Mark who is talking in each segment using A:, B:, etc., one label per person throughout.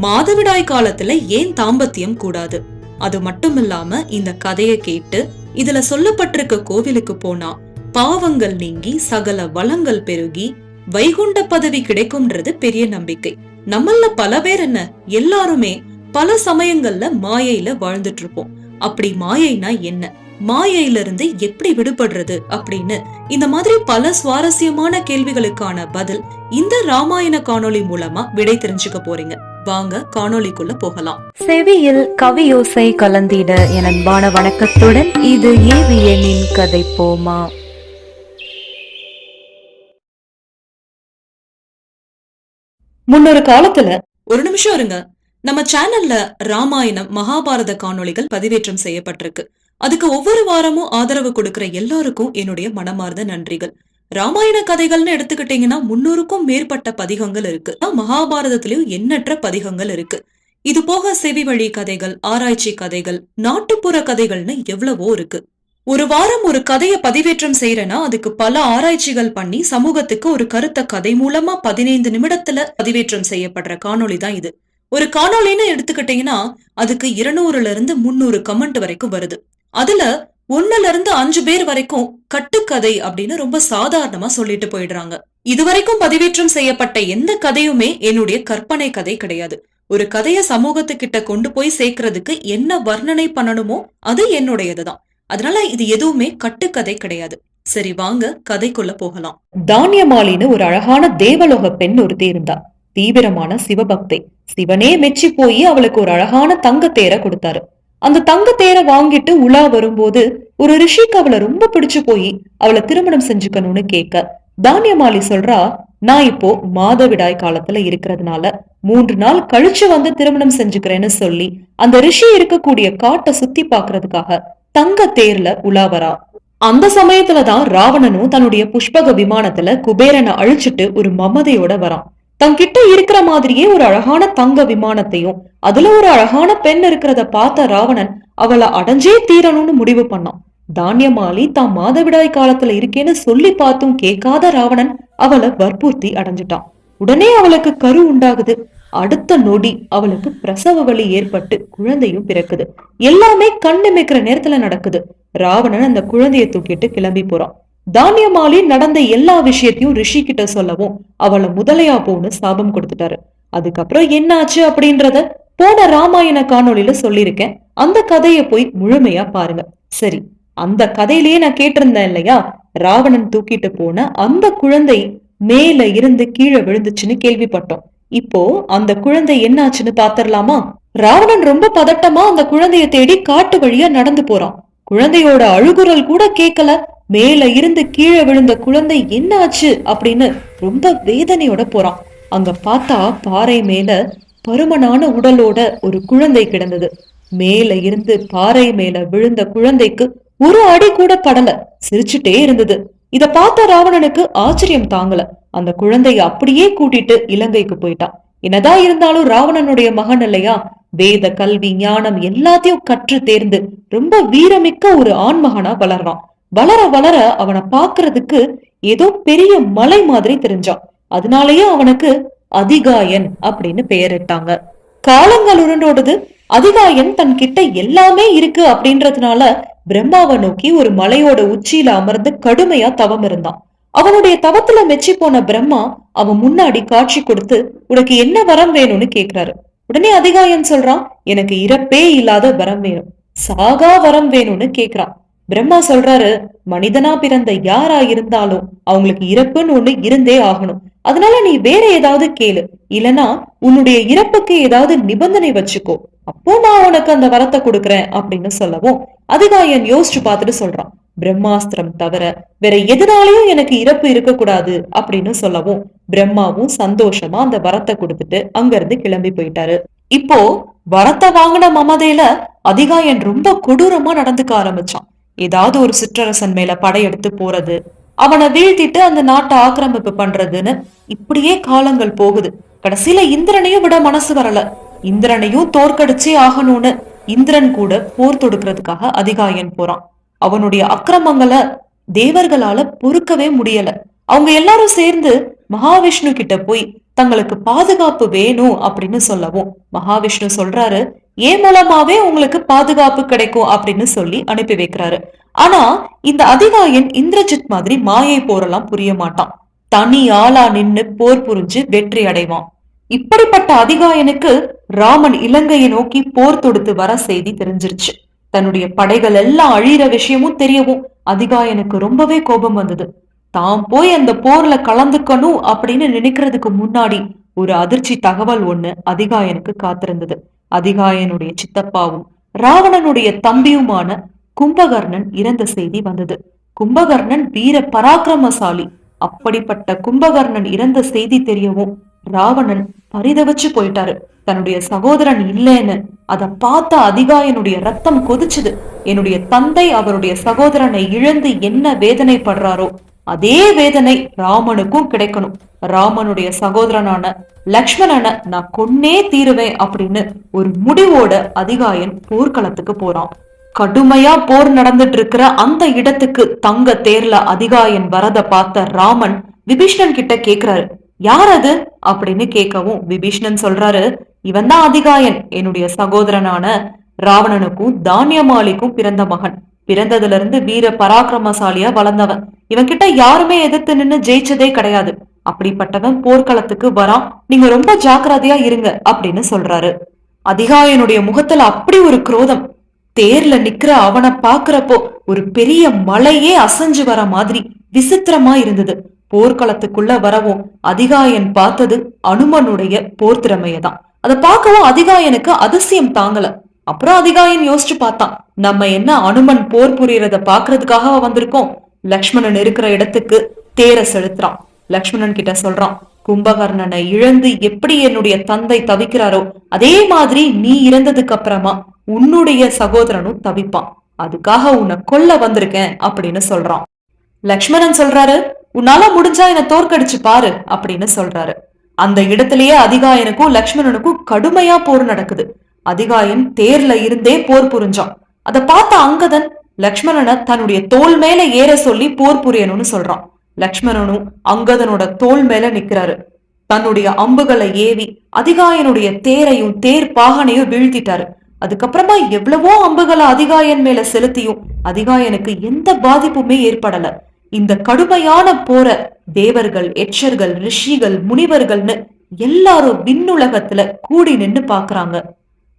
A: மாதவிடாய் காலத்துல ஏன் தாம்பத்தியம் கூடாது? அது மட்டும் இல்லாம இந்த கதையை கேட்டு இதுல சொல்லப்பட்டிருக்க கோவிலுக்கு போனா பாவங்கள் நீங்கி சகல வளங்கள் பெருகி வைகுண்ட பதவி கிடைக்கும்ன்றது பெரிய நம்பிக்கை. நம்மள பல பேர் என்ன எல்லாருமே பல சமயங்கள்ல மாயையில வாழ்ந்துட்டு இருப்போம். அப்படி மாயைனா என்ன? மாயையில இருந்து எப்படி விடுபடுறது அப்படின்னு இந்த மாதிரி பல சுவாரஸ்யமான கேள்விகளுக்கான பதில் இந்த ராமாயண காணொளி மூலமா விடை தெரிஞ்சுக்க போறீங்க. வாங்க காணொளிக்குள்ள போகலாம்.
B: செவியில் கவியோசை கலந்திட என் அன்பான வணக்கத்துடன் இது ஏவியனின் கதை போமா.
A: முன்னொரு காலத்துல ஒரு நிமிஷம் இருங்க. நம்ம சேனல்ல ராமாயணம் மகாபாரத காணொளிகள் பதிவேற்றம் செய்யப்பட்டிருக்கு. அதுக்கு ஒவ்வொரு வாரமும் ஆதரவு கொடுக்கிற எல்லாருக்கும் என்னுடைய மனமார்ந்த நன்றிகள். ராமாயண கதைகள்னு எடுத்துக்கிட்டீங்கன்னா முன்னூறுக்கும் மேற்பட்ட பதிகங்கள் இருக்கு. மகாபாரதத்திலயும் எண்ணற்ற பதிகங்கள் இருக்கு. இது போக செவி வழி கதைகள் ஆராய்ச்சி கதைகள் நாட்டுப்புற கதைகள்னு எவ்வளவோ இருக்கு. ஒரு வாரம் ஒரு கதையை பதிவேற்றம் செய்யறேன்னா அதுக்கு பல ஆராய்ச்சிகள் பண்ணி சமூகத்துக்கு ஒரு கருத்த கதை மூலமா பதினைந்து நிமிடத்துல பதிவேற்றம் செய்யப்படுற காணொளி தான் இது. ஒரு காணொளின்னு எடுத்துக்கிட்டீங்கன்னா அதுக்கு இருநூறுல இருந்து முன்னூறு கமெண்ட் வரைக்கும் வருது. அதுல ஒண்ணுல இருந்து அஞ்சு பேர் வரைக்கும் கட்டுக்கதை அப்படின்னு ரொம்ப சாதாரணமா சொல்லிட்டு போயிடுறாங்க. இதுவரைக்கும் பதிவேற்றம் செய்யப்பட்ட எந்த கதையுமே என்னுடைய கற்பனை கதை கிடையாது. ஒரு கதையை சமூகத்துக்கிட்ட கொண்டு போய் சேர்க்கறதுக்கு என்ன வர்ணனை பண்ணணுமோ அது என்னுடையதுதான். அதனால இது எதுவுமே கட்டுக்கதை கிடையாது. சரி வாங்க கதைக்குள்ள போகலாம். தானியமாலின்னு ஒரு அழகான தேவலோக பெண் ஒருத்தி இருந்தா. தீவிரமான சிவபக்தை. சிவனே மெச்சி போய் அவளுக்கு ஒரு அழகான தங்க தேர கொடுத்தாரு. அந்த தங்க தேரை வாங்கிட்டு உலா வரும்போது ஒரு ரிஷிக்கு அவளை ரொம்ப பிடிச்சு போய் அவளை திருமணம் செஞ்சுக்கணும்னு கேட்க. தானியமாலி சொல்றா நான் இப்போ மாதவிடாய் காலத்துல இருக்கிறதுனால மூன்று நாள் கழிச்சு வந்து திருமணம் செஞ்சுக்கிறேன்னு சொல்லி அந்த ரிஷி இருக்கக்கூடிய காட்டை சுத்தி பாக்குறதுக்காக தங்க தேர்ல உலாவரா அந்த சமயத்துலதான் ராவணனும் தன்னுடைய புஷ்பக விமானத்துல குபேரனை அழிச்சிட்டு ஒரு மமதையோட வரான். தங்கிட்ட இருக்கிற மாதிரியே ஒரு அழகான தங்க விமானத்தையும் அதுல ஒரு அழகான பெண் இருக்கிறத பார்த்த ராவணன் அவளை அடைஞ்சே தீரணும்னு முடிவு பண்ணான். தானியமாலி தான் மாதவிடாய் காலத்துல இருக்கேன்னு சொல்லி பார்த்தும் கேட்காத ராவணன் அவளை வற்புறுத்தி அடைஞ்சிட்டான். உடனே அவளுக்கு கரு உண்டாகுது. அடுத்த நொடி அவளுக்கு பிரசவ வலி ஏற்பட்டு குழந்தையும் பிறக்குது. எல்லாமே கண்ணிமைக்கிற நேரத்துல நடக்குது. ராவணன் அந்த குழந்தையை தூக்கிட்டு கிளம்பி போறான். தானியமாலி நடந்த எல்லா விஷயத்தையும் ரிஷி கிட்ட சொல்லவும் அவளை முதலையா போன்னு சாபம் கொடுத்துட்டாரு. அதுக்கப்புறம் என்ன ஆச்சு அப்படின்றத போன ராமாயண காணொளியில சொல்லியிருக்கேன். அந்த கதையை போய் முழுமையா பாருங்க. சரி அந்த கதையிலேயே நான் கேட்டிருந்தேன் இல்லையா? ராவணன் தூக்கிட்டு போன அந்த குழந்தை மேல இருந்து கீழே விழுந்துச்சுன்னு கேள்விப்பட்டோம். இப்போ அந்த குழந்தை என்னாச்சுன்னு பாத்திரலாமா ராவணன் ரொம்ப பதட்டமா அந்த குழந்தைய தேடி காட்டு வழியா நடந்து போறான். குழந்தையோட அழுகுரல் கூட கேட்கல. மேல இருந்து கீழே விழுந்த குழந்தை என்னாச்சு அப்படின்னு ரொம்ப வேதனையோட போறான். அங்க பார்த்தா பாறை மேல பருமனான உடலோட ஒரு குழந்தை கிடந்தது. மேல இருந்து பாறை மேல விழுந்த குழந்தைக்கு ஒரு அடி கூட படல. சிரிச்சுட்டே இருந்தது. இத பார்த்த ராவணனுக்கு ஆச்சரியம் தாங்கல. அந்த குழந்தைய அப்படியே கூட்டிட்டு இலங்கைக்கு போயிட்டான். என்னதான் இருந்தாலும் ராவணனுடைய மகன் இல்லையா? வேத கல்வி ஞானம் எல்லாத்தையும் கற்று தேர்ந்து ரொம்ப வீரமிக்க ஒரு ஆண்மகனா வளர்றான். வளர வளர அவனை பாக்குறதுக்கு ஏதோ பெரிய மலை மாதிரி தெரிஞ்சான். அதனாலயே அவனுக்கு அதிகாயன் அப்படின்னு பெயரிட்டாங்க. காலங்கள் உருண்டோடுது அதிகாயன் தன் கிட்ட எல்லாமே இருக்கு அப்படின்றதுனால பிரம்மாவை நோக்கி ஒரு மலையோட உச்சியில அமர்ந்து கடுமையா தவம் இருந்தான். அவனுடைய தவத்துல மெச்சி போன பிரம்மா அவன் முன்னாடி காட்சி கொடுத்து உனக்கு என்ன வரம் வேணும்னு கேக்குறாரு. உடனே அதிகாயன் சொல்றான் எனக்கு இறப்பே இல்லாத வரம் வேணும். சாகா வரம் வேணும்னு கேக்குறான். பிரம்மா சொல்றாரு மனிதனா பிறந்த யாரா இருந்தாலும் அவங்களுக்கு இறப்புன்னு ஒண்ணு இருந்தே ஆகணும். அதனால நீ வேற ஏதாவது கேளு. இல்லனா உன்னுடைய இறப்புக்கு ஏதாவது நிபந்தனை வச்சுக்கோ. அப்போ நான் உனக்கு அந்த வரத்தை கொடுக்குறேன் அப்படின்னு சொல்லவும் அதிகாயன் யோசிச்சு பார்த்துட்டு சொல்றான். பிரம்மாஸ்திரம் தவிர வேற எதுனாலையும் எனக்கு இறப்பு இருக்கக்கூடாது அப்படின்னு சொல்லவும் பிரம்மாவும் சந்தோஷமா அந்த வரத்தை கொடுத்துட்டு அங்க இருந்து கிளம்பி போயிட்டாரு. இப்போ வரத்தை வாங்கின மமதையில அதிகாயன் ரொம்ப கொடூரமா நடந்துக்க ஆரம்பிச்சான். ஏதாவது ஒரு சிற்றரசன் மேல படையெடுத்து போறது அவனை வீழ்த்திட்டு அந்த நாட்டை ஆக்கிரமிப்பு பண்றதுன்னு இப்படியே காலங்கள் போகுது. கடைசியில இந்திரனையும் விட மனசு வரல. இந்திரனையும் தோற்கடிச்சே ஆகணும்னு இந்திரன் கூட போர் தொடுக்கிறதுக்காக அதிகாயன் போறான். அவனுடைய அக்கிரமங்களை தேவர்களால பொறுக்கவே முடியல. அவங்க எல்லாரும் சேர்ந்து மகாவிஷ்ணு கிட்ட போய் தங்களுக்கு பாதுகாப்பு வேணும் அப்படின்னு சொல்லவும். மகாவிஷ்ணு சொல்றாரு என் மூலமாவே உங்களுக்கு பாதுகாப்பு கிடைக்கும் அப்படின்னு சொல்லி அனுப்பி வைக்கிறாரு. ஆனா இந்த அதிகாயன் இந்திரஜித் மாதிரி மாயை போரெல்லாம் புரிய மாட்டான். தனி ஆளா நின்னு போர் புரிஞ்சு வெற்றி அடைவான். இப்படிப்பட்ட அதிகாயனுக்கு ராமன் இலங்கையை நோக்கி போர் தொடுத்து வர செய்தி தெரிஞ்சிருச்சு. தன்னுடைய படைகள் எல்லாம் அழியிற விஷயமும் தெரியவும் அதிகாயனுக்கு ரொம்பவே கோபம் வந்தது. தாம் போய் அந்த போர்ல கலந்துக்கணும் அப்படின்னு நினைக்கிறதுக்கு முன்னாடி ஒரு அதிர்ச்சி தகவல் ஒண்ணு அதிகாயனுக்கு காத்திருந்தது. அதிகாயனுடைய சித்தப்பாவும் ராவணனுடைய தம்பியுமான கும்பகர்ணன் இறந்த செய்தி வந்தது. கும்பகர்ணன் வீர பராக்கிரமசாலி. அப்படிப்பட்ட கும்பகர்ணன் இறந்த செய்தி தெரியவும் ராவணன் பரிதவிச்சு போயிட்டாரு. தன்னுடைய சகோதரன் இல்லைன்னு அதை பார்த்த அதிகாயனுடைய ரத்தம் கொதிச்சுது. என்னுடைய தந்தை அவருடைய சகோதரனை இழந்து என்ன வேதனைப்படுறாரோ அதே வேதனை ராமனுக்கும் கிடைக்கணும். ராமனுடைய சகோதரனான லக்ஷ்மணனை நான் கொன்னே தீருவேன் அப்படின்னு ஒரு முடிவோட அதிகாயன் போர்க்களத்துக்கு போறான். கடுமையா போர் நடந்துட்டு இருக்கிற அந்த இடத்துக்கு தங்க தேர்ல அதிகாயன் வரத பார்த்த ராமன் விபீஷ்ணன் கிட்ட கேக்குறாரு. யார் அது? அப்படின்னு கேட்கவும் விபீஷ்ணன் சொல்றாரு. இவன் தான் அதிகாயன் என்னுடைய சகோதரனான ராவணனுக்கும் தானியமாலிக்கும் பிறந்த மகன். பிறந்ததுல இருந்து வீர பராக்கிரமசாலியா வளர்ந்தவன். இவன் கிட்ட யாருமே எதிர்த்து நின்னு ஜெயிச்சதே கிடையாது. அப்படிப்பட்டவன் போர்க்களத்துக்கு வரான். நீங்க ரொம்ப ஜாக்கிரதையா இருங்க அப்படின்னு சொல்றாரு. அதிகாயனுடைய முகத்துல அப்படி ஒரு குரோதம். தேர்ல நிக்கிற அவனை பாக்குறப்போ ஒரு பெரிய மலையே அசைஞ்சு வர மாதிரி விசித்திரமா இருந்தது. போர்க்களத்துக்குள்ள வரவும் அதிகாயன் பார்த்தது அனுமனுடைய போர் திறமையதான். அதை பார்க்கவும் அதிகாயனுக்கு அதிசயம் தாங்கல. அப்புறம் அதிகாயன் யோசிச்சு பார்த்தான். நம்ம என்ன அனுமன் போர் புரியறத பாக்குறதுக்காக வந்திருக்கோம்? லக்ஷ்மணன் இருக்கிற இடத்துக்கு தேர செலுத்துறான். லக்ஷ்மணன் கிட்ட சொல்றான் கும்பகர்ணனை இழந்து எப்படி என்னுடைய தந்தை தவிக்கிறாரோ அதே மாதிரி நீ இறந்ததுக்கு அப்புறமா உன்னுடைய சகோதரனும் தவிப்பான். அதுக்காக உன்னை கொல்ல வந்திருக்கேன் அப்படின்னு சொல்றான். லக்ஷ்மணன் சொல்றாரு உன்னால முடிஞ்சா என்ன தோற்கடிச்சு பாரு அப்படின்னு சொல்றாரு. அந்த இடத்திலேயே அதிகாயனுக்கும் லக்ஷ்மணனுக்கும் கடுமையா போர் நடக்குது. அதிகாயன் தேர்ல இருந்தே போர் புரிஞ்சான். அதை பார்த்த அங்கதன் லக்ஷ்மணனை தன்னுடைய தோல் மேல ஏற சொல்லி போர் புரியணும்னு சொல்றான். லக்ஷ்மணனும் அங்கதனோட தோல் மேல நிக்கிறாரு. தன்னுடைய அம்புகளை ஏவி அதிகாயனுடைய தேரையும் தேர் பாகனையும் வீழ்த்திட்டாரு. அதுக்கப்புறமா எவ்வளவோ அம்புகளை அதிகாயன் மேல செலுத்தியும் அதிகாயனுக்கு எந்த பாதிப்புமே ஏற்படல. இந்த கடுமையான போர தேவர்கள் எச்சர்கள் ரிஷிகள் முனிவர்கள்னு எல்லாரும் விண்ணுலகத்துல கூடி நின்னு பாக்குறாங்க.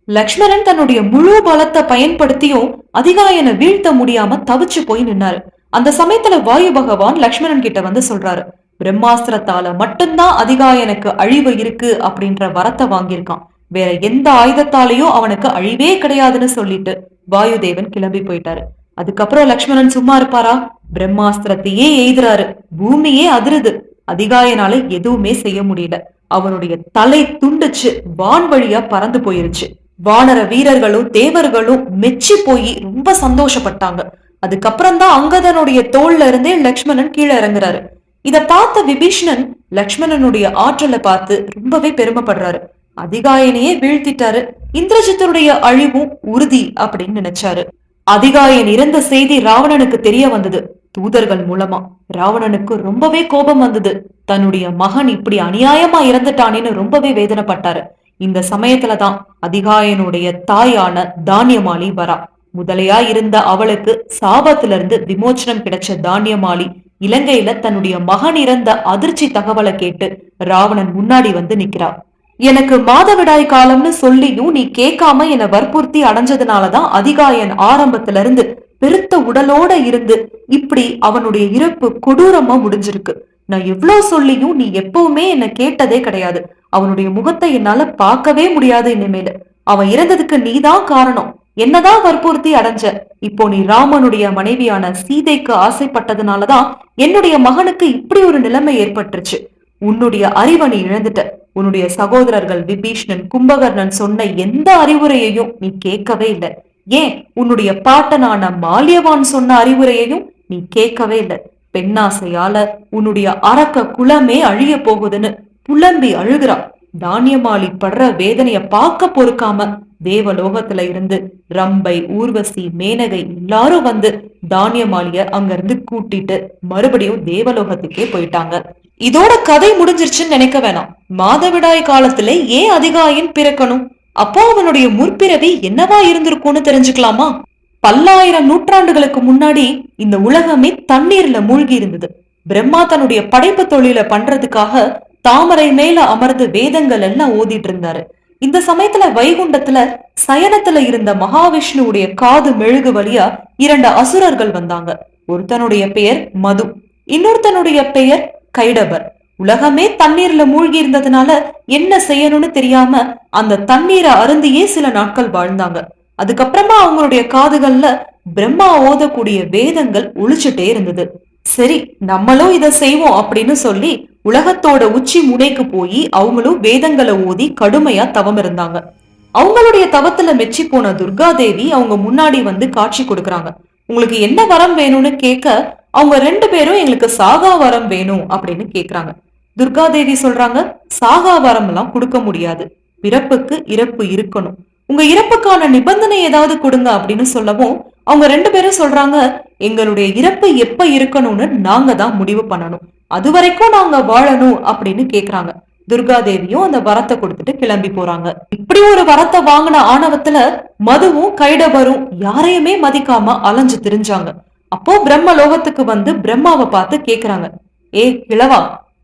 A: லக்ஷ்மணன் தன்னுடைய முழு பலத்தை பயன்படுத்தியும் அதிகாயனை வீழ்த்த முடியாம தவிச்சு போய் நின்னாரு. அந்த சமயத்துல வாயு பகவான் லக்ஷ்மணன் கிட்ட வந்து சொல்றாரு பிரம்மாஸ்திரத்தால மட்டும்தான் அதிகாயனுக்கு அழிவு இருக்கு அப்படின்ற வரத்தை வாங்கியிருக்கான். வேற எந்த ஆயுதத்தாலையும் அவனுக்கு அழிவே கிடையாதுன்னு சொல்லிட்டு வாயுதேவன் கிளம்பி போயிட்டாரு. அதுக்கப்புறம் லக்ஷ்மணன் சும்மா இருப்பாரா? பிரம்மாஸ்திரத்தையே எய்துறாரு. பூமியே அதிருது. அதிகாயனால எதுவுமே செய்ய முடியல. அவனுடைய தலை துண்டுச்சு. வான் வழியா பறந்து போயிருச்சு. வானர வீரர்களும் தேவர்களும் மெச்சி போய் ரொம்ப சந்தோஷப்பட்டாங்க. அதுக்கப்புறம் தான் அங்கதனுடைய தோல்ல இருந்தே லக்ஷ்மணன் கீழே இறங்குறாரு. இத பார்த்த விபீஷ்ணன் லக்ஷ்மணனுடைய ஆற்றலை பார்த்து ரொம்பவே பெருமைப்படுறாரு. அதிகாயனையே வீழ்த்திட்டாரு. இந்திரஜித்தருடைய அழிவும் உறுதி அப்படின்னு நினைச்சாரு. அதிகாயன் இறந்த செய்தி ராவணனுக்கு தெரிய வந்தது. தூதர்கள் மூலமா ராவணனுக்கு ரொம்பவே கோபம் வந்தது. தன்னுடைய மகன் இப்படி அநியாயமா இறந்துட்டானேன்னு ரொம்பவே வேதனைப்பட்டாரு. இந்த சமயத்துலதான் அதிகாயனுடைய தாயான தானியமாளி வரா. முதலையா இருந்த அவளுக்கு சாபத்துல இருந்து விமோச்சனம் கிடைச்ச தானியமாளி இலங்கையில தன்னுடைய மகன் இறந்த அதிர்ச்சி தகவலை கேட்டு ராவணன் முன்னாடி வந்து நிக்கிறா. எனக்கு மாதவிடாய் காலம்னு சொல்லியும் நீ கேட்காம என்னை வற்புறுத்தி அடைஞ்சதுனாலதான் அதிகாயன் ஆரம்பத்துல இருந்து பெருத்த உடலோட இருந்து இப்படி அவனுடைய இறப்பு கொடூரமா முடிஞ்சிருக்கு. நான் எவ்வளவு சொல்லியும் நீ எப்பவுமே என்ன கேட்டதே கிடையாது. அவனுடைய முகத்தை என்னால பார்க்கவே முடியாது இனிமேல் அவன் இறந்ததுக்கு நீதான் காரணம். என்னதான் வற்புறுத்தி அடைஞ்ச. இப்போ நீ ராமனுடைய மனைவியான சீதைக்கு ஆசைப்பட்டதுனாலதான் என்னுடைய மகனுக்கு இப்படி ஒரு நிலைமை ஏற்பட்டுருச்சு. உன்னுடைய அறிவை நீ இழந்துட்ட. உன்னுடைய சகோதரர்கள் விபீஷ்ணன் கும்பகர்ணன் சொன்ன எந்த அறிவுரையையும் நீ கேட்கவே இல்லை. ஏன்? உன்னுடைய பாட்டனான மாலியவான் சொன்ன அறிவுரையையும் நீ கேட்கவே இல்லை. பெண்ணாசையால உன்னுடைய அரக்க குலமே அழிய போகுதுன்னு. புலம்பி அழுகிறா. தானியமாளி படுற வேதனைய பார்க்க பொறுக்காம தேவலோகத்துல இருந்து ரம்பை ஊர்வசி மேனகை எல்லாரும் வந்து தானியமாளிய அங்க இருந்து கூட்டிட்டு மறுபடியும் தேவலோகத்துக்கே போயிட்டாங்க. இதோட கதை முடிஞ்சிருச்சுன்னு நினைக்க வேணாம். மாதவிடாய் காலத்துல ஏன் அதிகாயின் பிறக்கணும்? அப்போ அவனுடைய முற்பிறவி என்னவா இருந்திருக்கும்னு தெரிஞ்சுக்கலாமா? பல்லாயிரம் நூற்றாண்டுகளுக்கு முன்னாடி இந்த உலகமே தண்ணீர்ல மூழ்கி இருந்தது. பிரம்மா தன்னுடைய படைப்பு தொழில பண்றதுக்காக தாமரை மேல அமர்ந்து வேதங்கள் எல்லாம் ஓதிட்டு இருந்தாரு. இந்த சமயத்துல வைகுண்டத்துல சயனத்துல இருந்த மகாவிஷ்ணுவுடைய காது மெழுகு வழியா இரண்டு அசுரர்கள் வந்தாங்க. ஒருத்தனுடைய பெயர் மது இன்னொருத்தனுடைய பெயர் கைடபர். உலகமே தண்ணீர்ல மூழ்கி இருந்ததுனால என்ன செய்யணும்னு தெரியாம அந்த தண்ணீரை அருந்தியே சில நாட்கள் வாழ்ந்தாங்க. அதுக்கப்புறமா அவங்களுடைய காதுகள்ல பிரம்மா ஓதக்கூடிய வேதங்கள் ஒழிச்சுட்டே இருந்தது. சரி நம்மளும் இதை செய்வோம் அப்படின்னு சொல்லி உலகத்தோட உச்சி முனைக்கு போய் அவங்களும் வேதங்களை ஓதி கடுமையா தவம் இருந்தாங்க. அவங்களுடைய தவத்துல மெச்சி போன துர்கா தேவி அவங்க முன்னாடி வந்து காட்சி கொடுக்கறாங்க. உங்களுக்கு என்ன வரம் வேணும்னு கேட்க அவங்க ரெண்டு பேரும் எங்களுக்கு சாகா வரம் வேணும் அப்படின்னு கேக்குறாங்க துர்கா தேவி சொல்றாங்க சாகா வரம் எல்லாம் கொடுக்க முடியாது. பிறப்புக்கு இறப்பு இருக்கணும். உங்க இறப்புக்கான நிபந்தனை ஏதாவது கொடுங்க அப்படின்னு சொல்லவும் அவங்க ரெண்டு பேரும் சொல்றாங்க எங்களுடைய இறப்பு எப்ப இருக்கணும்னு நாங்க தான் முடிவு பண்ணணும். அது வரைக்கும் நாங்க வாழணும் அப்படின்னு கேக்குறாங்க. துர்காதேவியும் அந்த வரத்தை கொடுத்துட்டு கிளம்பி போறாங்க. இப்படி ஒரு வரத்தை வாங்கின ஆணவத்துல மதுவும் கைடபரும் யாரையுமே மதிக்காம அலைஞ்சு திரிஞ்சாங்க. அப்போ பிரம்ம லோகத்துக்கு வந்து பிரம்மாவை பார்த்து கேக்குறாங்க. ஏ கிழவா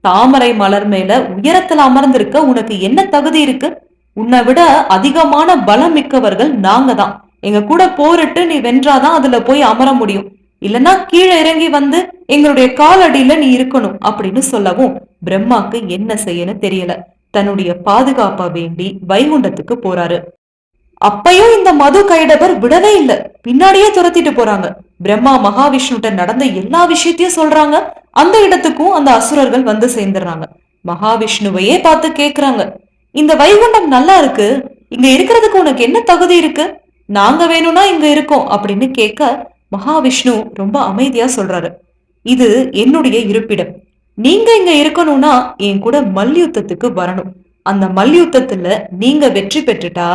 A: தாமரை மலர் மேல உயரத்துல அமர்ந்திருக்க உனக்கு என்ன தகுதி இருக்கு? உன்னை விட அதிகமான பலம் மிக்கவர்கள் நாங்க தான். எங்க கூட போரிட்டு நீ வென்றாதான் அதுல போய் அமர முடியும். இல்லைன்னா கீழே இறங்கி வந்து எங்களுடைய காலடியில நீ இருக்கணும் அப்படின்னு சொல்லவும் பிரம்மாக்கு என்ன செய்யணும் தெரியல. தன்னுடைய பாதுகாப்ப வேண்டி வைகுண்டத்துக்கு போறாரு. அப்பையும் இந்த மது கைடபர் விடவே இல்ல. பின்னாடியே துரத்திட்டு போறாங்க. பிரம்மா மகாவிஷ்ணுட்ட நடந்த எல்லா விஷயத்தையும் சொல்றாங்க. அந்த இடத்துக்கும் அந்த அசுரர்கள் வந்து சேர்ந்துடுறாங்க. மகாவிஷ்ணுவையே பார்த்து கேக்குறாங்க. இந்த வைகுண்டம் நல்லா இருக்கு. இங்க இருக்கிறதுக்கு உனக்கு என்ன தகுதி இருக்கு? நாங்க வேணும்னா இங்க இருக்கோம் அப்படின்னு கேட்க மகாவிஷ்ணு ரொம்ப அமைதியா சொல்றாரு. இது என்னுடைய இருப்பிடம். நீங்க இங்க இருக்கணும்னா என் கூட மல்யுத்தத்துக்கு வரணும். அந்த மல்யுத்தத்துல நீங்க வெற்றி பெற்றுட்டா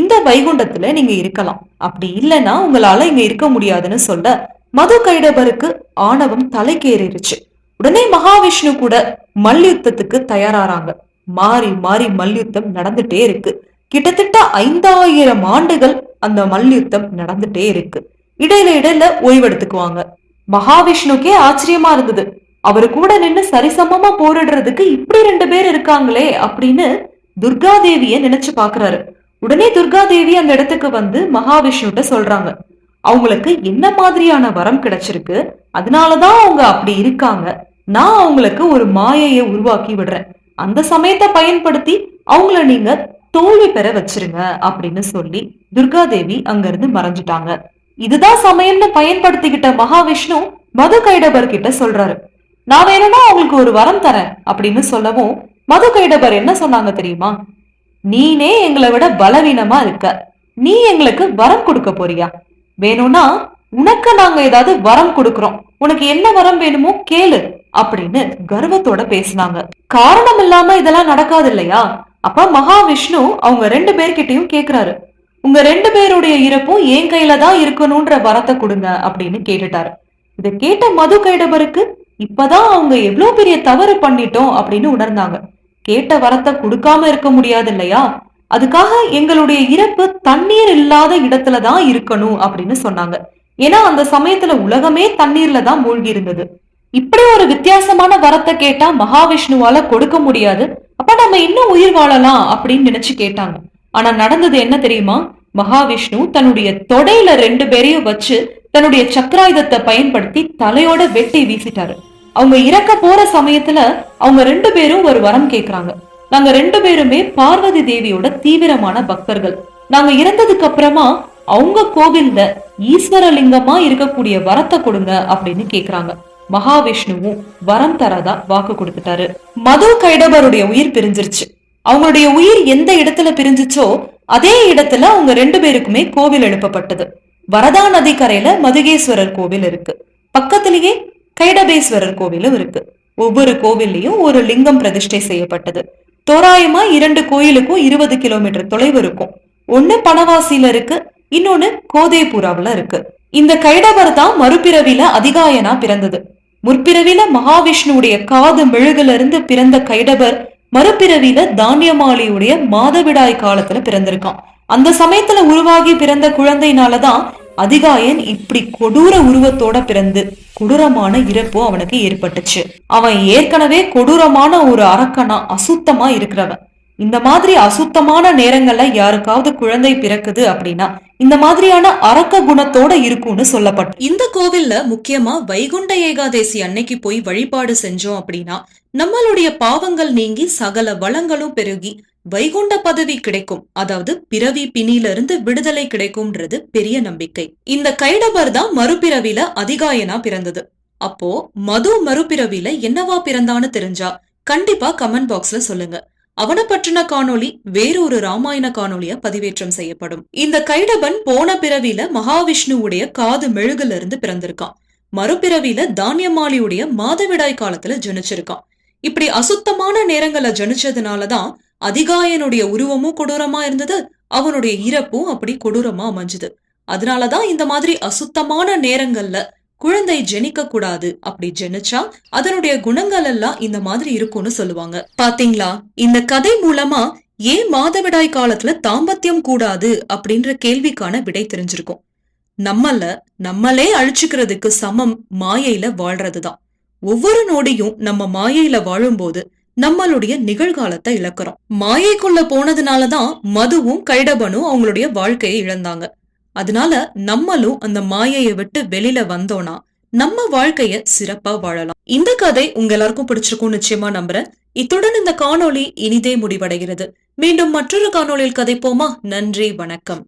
A: இந்த வைகுண்டத்துல நீங்க இருக்கலாம். அப்படி இல்லைன்னா உங்களால இங்க இருக்க முடியாதுன்னு சொல்ல மது கைடபருக்கு ஆணவம் தலைக்கேறிடுச்சு உடனே மகாவிஷ்ணு கூட மல்யுத்தத்துக்கு தயாராறாங்க. மாறி மாறி மல்யுத்தம் நடந்துட்டே இருக்கு. கிட்டத்தட்ட ஐந்தாயிரம் ஆண்டுகள் அந்த மல்யுத்தம் நடந்துட்டே இருக்கு. இடையில இடையில ஓய்வெடுத்துக்குவாங்க. மகாவிஷ்ணுக்கே ஆச்சரியமா இருந்தது அவரு கூட நின்னு சரிசமமா போரிடுறதுக்கு இப்படி ரெண்டு பேர் இருக்காங்களே அப்படின்னு துர்கா தேவிய நினைச்சு பாக்குறாரு. உடனே துர்கா தேவி அந்த இடத்துக்கு வந்து மகாவிஷ்ணுட்ட சொல்றாங்க. அவங்களுக்கு என்ன மாதிரியான வரம் கிடைச்சிருக்கு? அதனாலதான் அவங்க அப்படி இருக்காங்க. நான் அவங்களுக்கு ஒரு மாயையை உருவாக்கி விடுறேன். அந்த சமயத்தை பயன்படுத்தி அவங்கள நீங்க தோல்வி பெற வச்சிருங்க அப்படின்னு சொல்லி துர்கா தேவி அங்கிருந்து மறைஞ்சிட்டாங்க. இதுதான் சமையல்னு பயன்படுத்திக்கிட்ட மகாவிஷ்ணு மது கைடபர் கிட்ட சொல்றாரு. நான் வேணும்னா அவங்களுக்கு ஒரு வரம் தரேன் அப்படின்னு சொல்லவும் மது கைடபர் என்ன சொன்னாங்க தெரியுமா? நீனே எங்களை விட பலவீனமா இருக்க. நீ எங்களுக்கு வரம் கொடுக்க போறியா? வேணும்னா உனக்கு நாங்க ஏதாவது வரம் கொடுக்கறோம். உனக்கு என்ன வரம் வேணுமோ கேளு அப்படின்னு கர்வத்தோட பேசினாங்க. காரணம் இல்லாம இதெல்லாம் நடக்காது இல்லையா? அப்ப மகாவிஷ்ணு அவங்க ரெண்டு பேர்கிட்டயும் கேக்குறாரு. உங்க ரெண்டு பேருடைய இறப்பும் என் கையில தான் இருக்கணும்ன்ற வரத்தை கொடுங்க அப்படின்னு கேட்டுட்டாரு. இதை கேட்ட மது கைடபருக்கு இப்பதான் அவங்க எவ்வளவு பெரிய தவறு பண்ணிட்டோம் அப்படின்னு உணர்ந்தாங்க. கேட்ட வரத்தை கொடுக்காம இருக்க முடியாது இல்லையா? அதுக்காக எங்களுடைய இறப்பு தண்ணீர் இல்லாத இடத்துல தான் இருக்கணும் அப்படின்னு சொன்னாங்க. ஏன்னா அந்த சமயத்துல உலகமே தண்ணீர்ல தான் மூழ்கி இருந்தது. இப்படி ஒரு வித்தியாசமான வரத்தை கேட்டா மகாவிஷ்ணுவால கொடுக்க முடியாது. அப்ப நம்ம இன்னும் உயிர் வாழலாம் அப்படின்னு நினைச்சு கேட்டாங்க. ஆனா நடந்தது என்ன தெரியுமா? மகாவிஷ்ணு தன்னுடைய தொடையில ரெண்டு பேரையும் வச்சு தன்னுடைய சக்கராயுதத்தை பயன்படுத்தி தலையோட வெட்டி வீசிட்டாரு. அவங்க இறக்க போற சமயத்துல அவங்க ரெண்டு பேரும் ஒரு வரம் கேக்குறாங்க. நாங்க ரெண்டு பேருமே பார்வதி தேவியோட தீவிரமான பக்தர்கள். நாங்க இறந்ததுக்கு அப்புறமா அவங்க கோவில்ல ஈஸ்வரலிங்கமா இருக்கக்கூடிய வரத்தை கொடுங்க அப்படின்னு கேக்குறாங்க. மகாவிஷ்ணுவும் வரம் தரதா வாக்கு கொடுத்துட்டாரு. மது கைடபருடைய உயிர் பிரிஞ்சிருச்சு. அவங்களுடைய உயிர் எந்த இடத்துல பிரிஞ்சுச்சோ அதே இடத்துல அவங்க ரெண்டு பேருக்குமே கோவில் எழுப்பப்பட்டது. வரதா நதி கரையில மதுகேஸ்வரர் கோவில் இருக்கு. பக்கத்திலேயே கைடபேஸ்வரர் கோவிலும் இருக்கு. ஒவ்வொரு கோவில்லையும் ஒரு லிங்கம் பிரதிஷ்டை செய்யப்பட்டது. தோராயமா இரண்டு கோயிலுக்கும் இருபது கிலோமீட்டர் தொலைவு இருக்கும். ஒண்ணு பனவாசியில இருக்கு இன்னொன்னு கோதேபுராவுல இருக்கு. இந்த கைடவர் தான் மறுபிறவில அதிகாயனா பிறந்தது. முற்பிறவில மகாவிஷ்ணுவுடைய காது மெழுகுல இருந்து பிறந்த கைடபர் மறுபிறவியில தானியமாளியுடைய மாதவிடாய் காலத்துல பிறந்திருக்கான். அந்த சமயத்துல உருவாகி பிறந்த குழந்தையினாலதான் அதிகாயன் இப்படி கொடூர உருவத்தோட பிறந்து கொடூரமான இறப்பும் அவனுக்கு ஏற்பட்டுச்சு. அவன் ஏற்கனவே கொடூரமான ஒரு அரக்கனா அசுத்தமா இருக்கிறவன். இந்த மாதிரி அசுத்தமான நேரங்கள்ல யாருக்காவது குழந்தை பிறக்குது அப்படின்னா இந்த மாதிரியான அரக்க குணத்தோட இருக்கும்னு சொல்லப்பட்டு. இந்த கோவில்ல முக்கியமா வைகுண்ட ஏகாதேசி அன்னைக்கு போய் வழிபாடு செஞ்சோம் அப்படின்னா நம்மளுடைய பாவங்கள் நீங்கி சகல வளங்களும் பெருகி வைகுண்ட பதவி கிடைக்கும். அதாவது பிறவி பிணியில இருந்து விடுதலை கிடைக்கும்ன்றது பெரிய நம்பிக்கை. இந்த கைடபர் தான் மறுபிறவில அதிகாயனா பிறந்தது. அப்போ மது மறுபிறவில என்னவா பிறந்தான்னு தெரிஞ்சா கண்டிப்பா கமெண்ட் பாக்ஸ்ல சொல்லுங்க. அவனை பற்றின காணொளி வேறொரு ராமாயண காணொளியா பதிவேற்றம் செய்யப்படும். இந்த கைடபன் போன பிறவியில மகாவிஷ்ணுவுடைய காது மெழுகுல இருந்து பிறந்திருக்கான். மறுபிறவியில தானியமாலியுடைய மாதவிடாய் காலத்துல ஜனிச்சிருக்கான். இப்படி அசுத்தமான நேரங்களை ஜனிச்சதுனாலதான் அதிகாயனுடைய உருவமும் கொடூரமா இருந்தது அவனுடைய இறப்பும் அப்படி கொடூரமா அமைஞ்சது. அதனாலதான் இந்த மாதிரி அசுத்தமான நேரங்கள்ல குழந்தை ஜெனிக்க கூடாது அப்படி ஜெனிச்சா அதனுடைய குணங்கள் எல்லாம் இந்த மாதிரி இருக்கும்னு சொல்லுவாங்க. பாத்தீங்களா? இந்த கதை மூலமா ஏன் மாதவிடாய் காலத்துல தாம்பத்தியம் கூடாது அப்படின்ற கேள்விக்கான விடை தெரிஞ்சிருக்கும். நம்மள நம்மளே அழிச்சுக்கிறதுக்கு சமம் மாயையில வாழ்றதுதான். ஒவ்வொரு நொடியும் நம்ம மாயையில வாழும்போது நம்மளுடைய நிகழ்காலத்தை இழக்கிறோம். மாயைக்குள்ள போனதுனாலதான் மதுவும் கைடபனும் அவங்களுடைய வாழ்க்கையை இழந்தாங்க. அதனால நம்மளும் அந்த மாயையை விட்டு வெளியில வந்தோம்னா நம்ம வாழ்க்கைய சிறப்பா வாழலாம். இந்த கதை உங்க எல்லாருக்கும் பிடிச்சிருக்கும் நிச்சயமா நம்புறேன். இத்துடன் இந்த காணொளி இனிதே முடிவடைகிறது. மீண்டும் மற்றொரு காணொளியில் கதைப்போமா? நன்றி வணக்கம்.